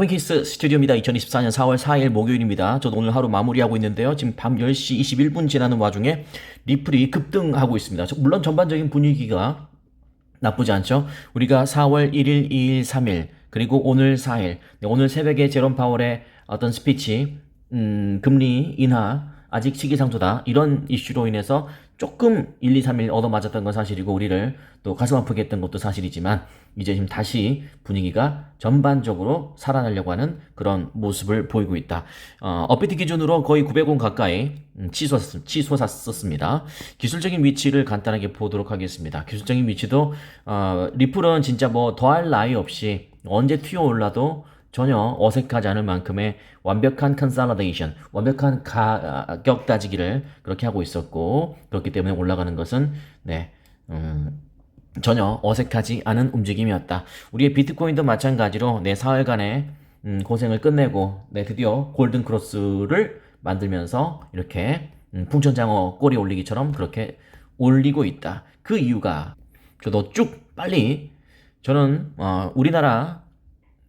코인키스 스튜디오입니다. 2024년 4월 4일 목요일입니다. 저도 오늘 하루 마무리하고 있는데요. 지금 밤 10시 21분 지나는 와중에 리플이 급등하고 있습니다. 저- 물론 전반적인 분위기가 나쁘지 않죠. 우리가 4월 1일, 2일, 3일 그리고 오늘 4일 네, 오늘 새벽에 제롬 파월의 어떤 스피치 음, 금리 인하 아직 시기상조다 이런 이슈로 인해서 조금 1, 2, 3일 얻어맞았던 건 사실이고 우리를 또 가슴 아프게 했던 것도 사실이지만 이제 지금 다시 분위기가 전반적으로 살아나려고 하는 그런 모습을 보이고 있다. 어, 업비트 기준으로 거의 900원 가까이 음, 치솟, 치솟았었습니다. 기술적인 위치를 간단하게 보도록 하겠습니다. 기술적인 위치도 어, 리플은 진짜 뭐 더할 나위 없이 언제 튀어 올라도 전혀 어색하지 않을 만큼의 완벽한 컨설러데이션, 완벽한 가격 따지기를 그렇게 하고 있었고 그렇기 때문에 올라가는 것은 네 음, 전혀 어색하지 않은 움직임이었다. 우리의 비트코인도 마찬가지로 내 사흘간의 음, 고생을 끝내고 네, 드디어 골든 크로스를 만들면서 이렇게 음, 풍천장어 꼬리 올리기처럼 그렇게 올리고 있다. 그 이유가 저도 쭉 빨리 저는 어, 우리나라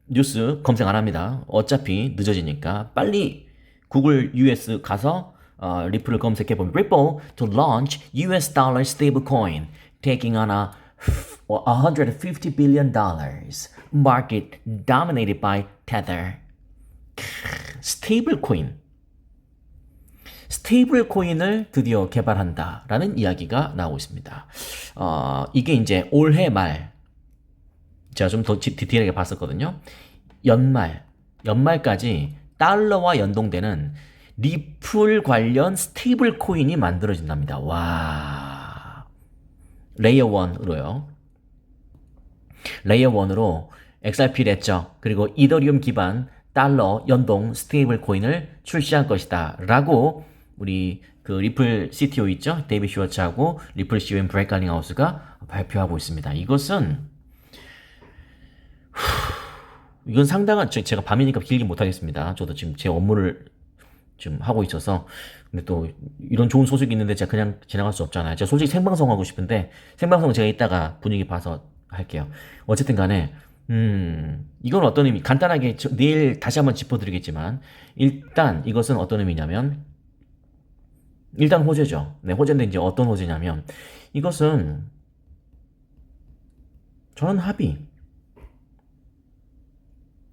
뉴스 검색 안 합니다. 어차피 늦어지니까 빨리 구글 US 가서 어, 리플을 검색해 보면 Ripple to launch US dollar stablecoin taking on a 150 billion dollars market dominated by Tether. 스테이블 코인. 스테이블 코인을 드디어 개발한다라는 이야기가 나오고 있습니다. 어, 이게 이제 올해 말 제가 좀 더 디테일하게 봤었거든요. 연말, 연말까지 달러와 연동되는 리플 관련 스테이블 코인이 만들어진답니다. 와. 레이어 1으로요. 레이어 1으로 XRP 레저 그리고 이더리움 기반 달러 연동 스테이블 코인을 출시할 것이다. 라고 우리 그 리플 CTO 있죠? 데이비 슈워츠하고 리플 COM 브레이크 갈링하우스가 발표하고 있습니다. 이것은 이건 상당한 제- 제가 밤이니까 길게 못 하겠습니다. 저도 지금 제 업무를 지금 하고 있어서 근데 또 이런 좋은 소식이 있는데 제가 그냥 지나갈 수 없잖아요. 제가 솔직히 생방송 하고 싶은데 생방송 제가 이따가 분위기 봐서 할게요. 어쨌든 간에 음 이건 어떤 의미 간단하게 저- 내일 다시 한번 짚어드리겠지만 일단 이것은 어떤 의미냐면 일단 호재죠. 네 호재인데 이제 어떤 호재냐면 이것은 저는 합의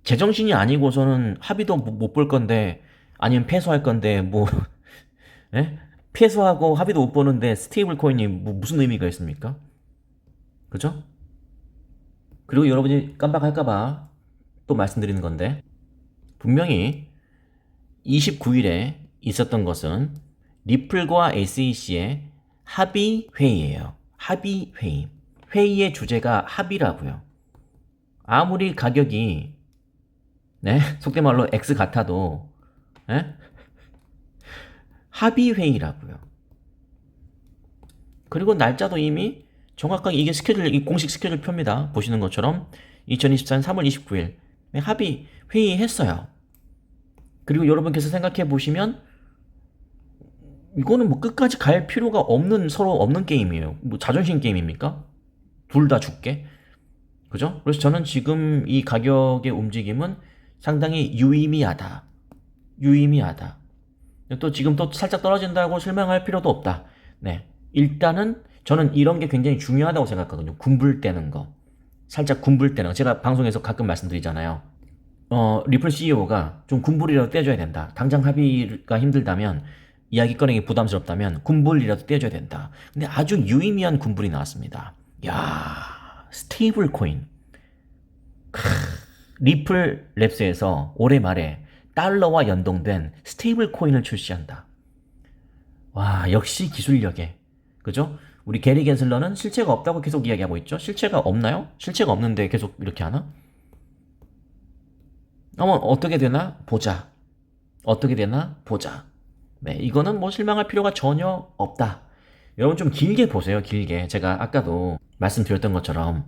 제정신이 아니고서는 합의도 못 볼 건데 아니면 패소할 건데 뭐 예? 패소하고 합의도 못 보는데 스테이블 코인이 뭐 무슨 의미가 있습니까? 그죠? 그리고 여러분이 깜빡할까봐 또 말씀드리는 건데 분명히 29일에 있었던 것은 리플과 SEC의 합의 회의예요. 합의 회의. 회의의 주제가 합의라고요. 아무리 가격이 네 속된 말로 X 같아도 예? 합의 회의라고요. 그리고 날짜도 이미 정확하게 이게 스케줄 이 공식 스케줄 표입니다. 보시는 것처럼 2024년 3월 29일 네, 합의 회의했어요. 그리고 여러분께서 생각해 보시면 이거는 뭐 끝까지 갈 필요가 없는 서로 없는 게임이에요. 뭐 자존심 게임입니까? 둘 다 죽게. 그죠? 그래서 저는 지금 이 가격의 움직임은 상당히 유의미하다. 유의미하다. 또 지금 또 살짝 떨어진다고 실망할 필요도 없다. 네. 일단은 저는 이런 게 굉장히 중요하다고 생각하거든요. 군불대는 거. 살짝 군불대는 거. 제가 방송에서 가끔 말씀드리잖아요. 어, 리플 CEO가 좀 군불이라도 떼줘야 된다. 당장 합의가 힘들다면, 이야기 꺼내기 부담스럽다면, 군불이라도 떼줘야 된다. 근데 아주 유의미한 군불이 나왔습니다. 야 스테이블 코인. 크, 리플 랩스에서 올해 말에 달러와 연동된 스테이블 코인을 출시한다. 와, 역시 기술력에. 그죠? 우리 게리 겐슬러는 실체가 없다고 계속 이야기하고 있죠? 실체가 없나요? 실체가 없는데 계속 이렇게 하나? 어머, 어떻게 되나? 보자. 어떻게 되나? 보자. 네, 이거는 뭐 실망할 필요가 전혀 없다. 여러분 좀 길게 보세요, 길게. 제가 아까도 말씀드렸던 것처럼,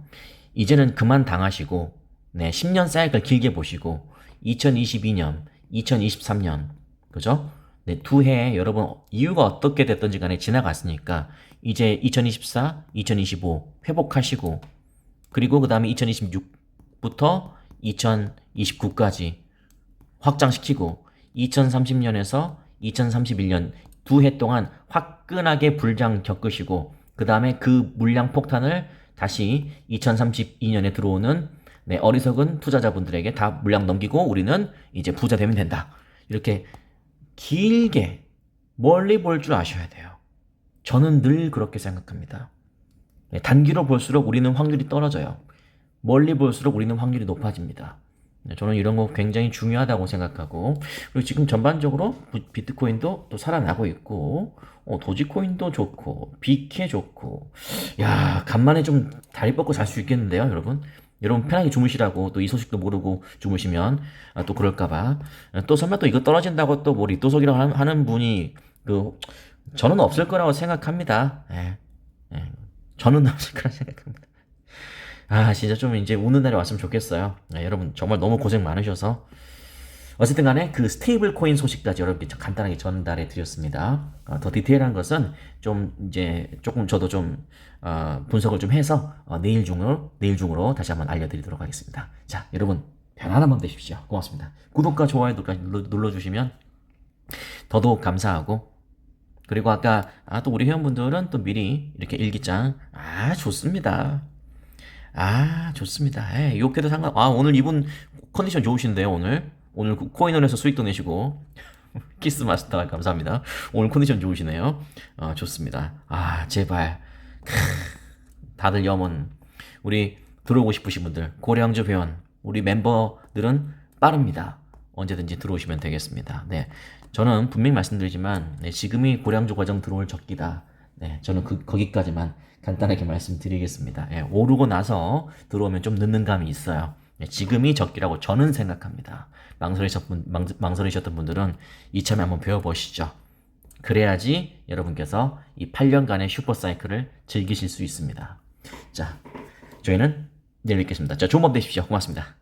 이제는 그만 당하시고, 네, 10년 사이클 길게 보시고, 2022년, 2023년, 그죠? 네, 두 해 여러분 이유가 어떻게 됐던지 간에 지나갔으니까, 이제 2024, 2025 회복하시고, 그리고 그 다음에 2026부터 29까지 확장시키고 2030년에서 2031년 두 해 동안 화끈하게 불장 겪으시고 그 다음에 그 물량 폭탄을 다시 2032년에 들어오는 네, 어리석은 투자자분들에게 다 물량 넘기고 우리는 이제 부자 되면 된다. 이렇게 길게 멀리 볼 줄 아셔야 돼요. 저는 늘 그렇게 생각합니다. 네, 단기로 볼수록 우리는 확률이 떨어져요. 멀리 볼수록 우리는 확률이 높아집니다. 네, 저는 이런 거 굉장히 중요하다고 생각하고 그리고 지금 전반적으로 부- 비트코인도 또 살아나고 있고 어, 도지코인도 좋고 비케 좋고 야 간만에 좀 다리 뻗고 잘 수 있겠는데요 여러분 여러분 편하게 주무시라고 또 이 소식도 모르고 주무시면 아, 또 그럴까봐. 아, 또 설마 또 이거 떨어진다고 또 뭐 리또속이라고 하는, 분이 그 저는 없을 거라고 생각합니다. 예, 예. 저는 없을 거라 생각합니다. 아, 진짜 좀 이제 우는 날이 왔으면 좋겠어요. 네, 여러분 정말 너무 고생 많으셔서 어쨌든 간에 그 스테이블 코인 소식까지 여러분께 좀 간단하게 전달해 드렸습니다. 어, 더 디테일한 것은 좀 이제 조금 저도 좀 어, 분석을 좀 해서 어, 내일 중으로 내일 중으로 다시 한번 알려드리도록 하겠습니다. 자, 여러분 편안한 밤 되십시오. 고맙습니다. 구독과 좋아요도까지 눌러, 눌러 주시면 더더욱 감사하고 그리고 아까 아, 또 우리 회원분들은 또 미리 이렇게 일기장 아 좋습니다. 아, 좋습니다. 예, 이렇게도 상관, 아, 오늘 이분 컨디션 좋으신데요, 오늘. 오늘 그 코인원에서 수익도 내시고. 키스 마스터 감사합니다. 오늘 컨디션 좋으시네요. 어, 좋습니다. 아, 제발. 크, 다들 염원. 우리 들어오고 싶으신 분들, 고량주 회원, 우리 멤버들은 빠릅니다. 언제든지 들어오시면 되겠습니다. 네. 저는 분명히 말씀드리지만, 네, 지금이 고량주 과정 들어올 적기다. 네, 저는 그, 거기까지만 간단하게 말씀드리겠습니다. 예, 오르고 나서 들어오면 좀 늦는 감이 있어요. 예, 지금이 적기라고 저는 생각합니다. 망설이셨 망설이셨 던 분들은 이참에 한번 배워보시죠. 그래야지 여러분께서 이 8년간의 슈퍼사이클을 즐기실 수 있습니다. 자, 저희는 내일 뵙겠습니다. 자, 좋은 밤 되십시오. 고맙습니다.